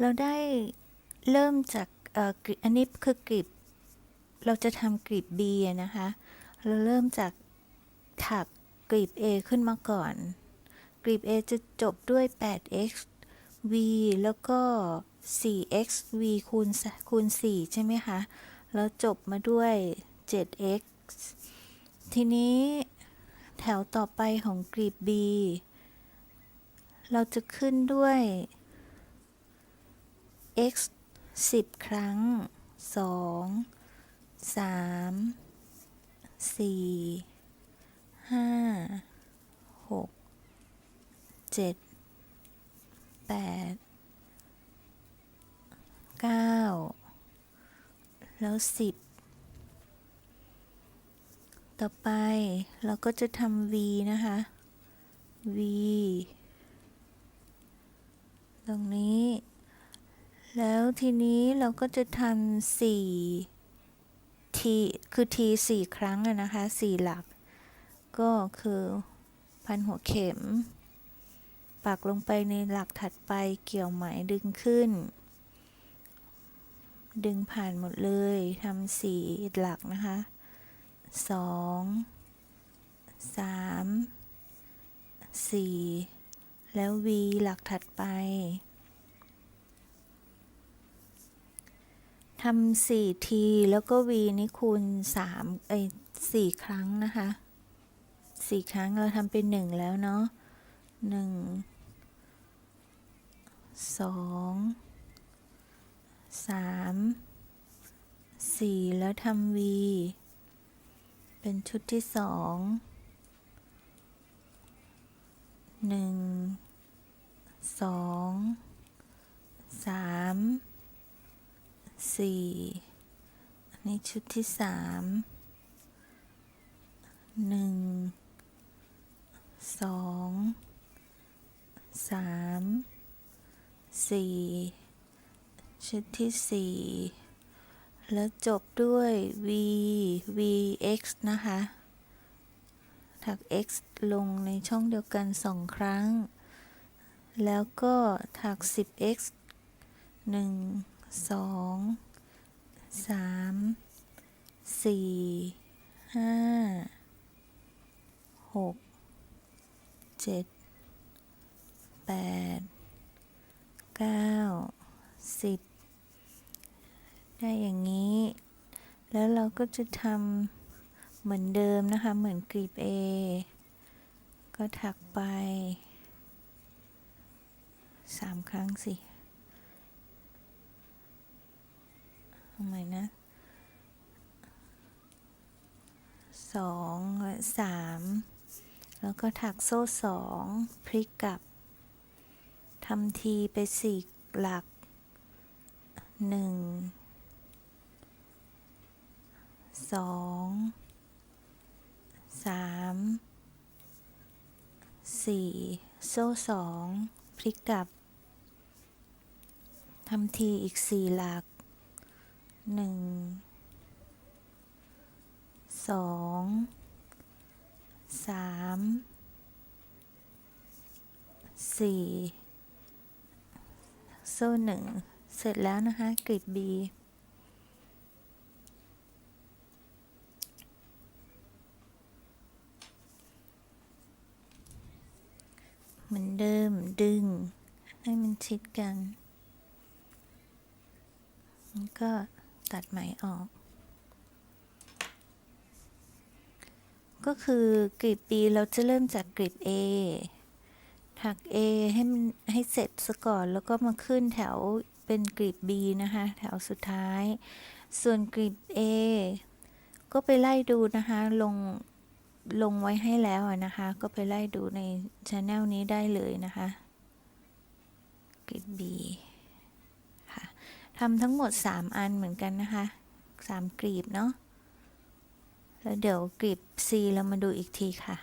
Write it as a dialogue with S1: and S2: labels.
S1: เราได้เริ่มจากอันนี้คือกรีบเราจะทำกรีบ B นะคะ เราเริ่มจากถักกรีบ A ขึ้นมาก่อนกรีบ A จะจบด้วย 8x v แล้วก็ 4x v คูณคูณ 4 ใช่ไหมคะ แล้วจบมาด้วย 7x ทีนี้แถวต่อไปของกรีบ B เราจะขึ้นด้วย x 10 ครั้ง 2 3 4 5 6 7 8 9 แล้ว 10 ต่อไปเราก็จะทำ v นะคะ v ตรงนี้ แล้วทีนี้เราก็จะทำสี่ t คือ t สี่ครั้งอะนะคะสี่หลัก ก็คือพันหัวเข็ม ปักลงไปในหลักถัดไปเกี่ยวไหมดึงขึ้น ดึงผ่านหมดเลยทำสี่หลักนะคะสองสามสี่แล้ว v หลักถัดไป ทำสี่ทีแล้วก็ v นี่คูณสามไอ้สี่ครั้งนะคะสี่ครั้งเราทำเป็นหนึ่งแล้วเนาะหนึ่งสองสามสี่แล้วทำ v เป็นชุดที่สองหนึ่งสองสาม สี่อันนี้ชุดที่สามหนึ่งสองสามสี่ชุดที่สี่แล้วจบด้วย v vx นะคะ ถัก x ลงในช่องเดียวกันสองครั้ง แล้วก็ถัก 10x หนึ่ง สองสามสี่ห้าหกเจ็ดแปดเก้าสิบได้อย่างนี้ แล้วเราก็จะทำเหมือนเดิมนะคะ เหมือนกรีบ A ก็ถักไปสามครั้งสิ ทำไมนะสองสามแล้วก็ถักโซ่สองพลิกกลับทำทีไปสี่หลักหนึ่งสองสามสี่โซ่สองพลิกกลับทำทีอีกสี่หลัก หนึ่งสองสามสี่โซ่หนึ่งเสร็จแล้วนะคะกรีด B เหมือนเดิมดึงให้มันชิดกัน แล้วก็ ตัดไหมออก ก็คือกรีบ B เราจะเริ่มจากกรีบ A ถัก A ให้มันให้เสร็จซะก่อนแล้วก็มาขึ้นแถวเป็นกรีบ B นะคะ แถวสุดท้าย ส่วนกรีบ A ก็ไปไล่ดูนะคะ ลง ลงไว้ให้แล้วนะคะ ก็ไปไล่ดูในช anel นี้ได้เลยนะคะกรีบ B ทำทั้งหมด 3 อันเหมือนกันนะคะ 3กรีบเนาะแล้วเดี๋ยวกรีบ C เรามาดูอีกทีค่ะ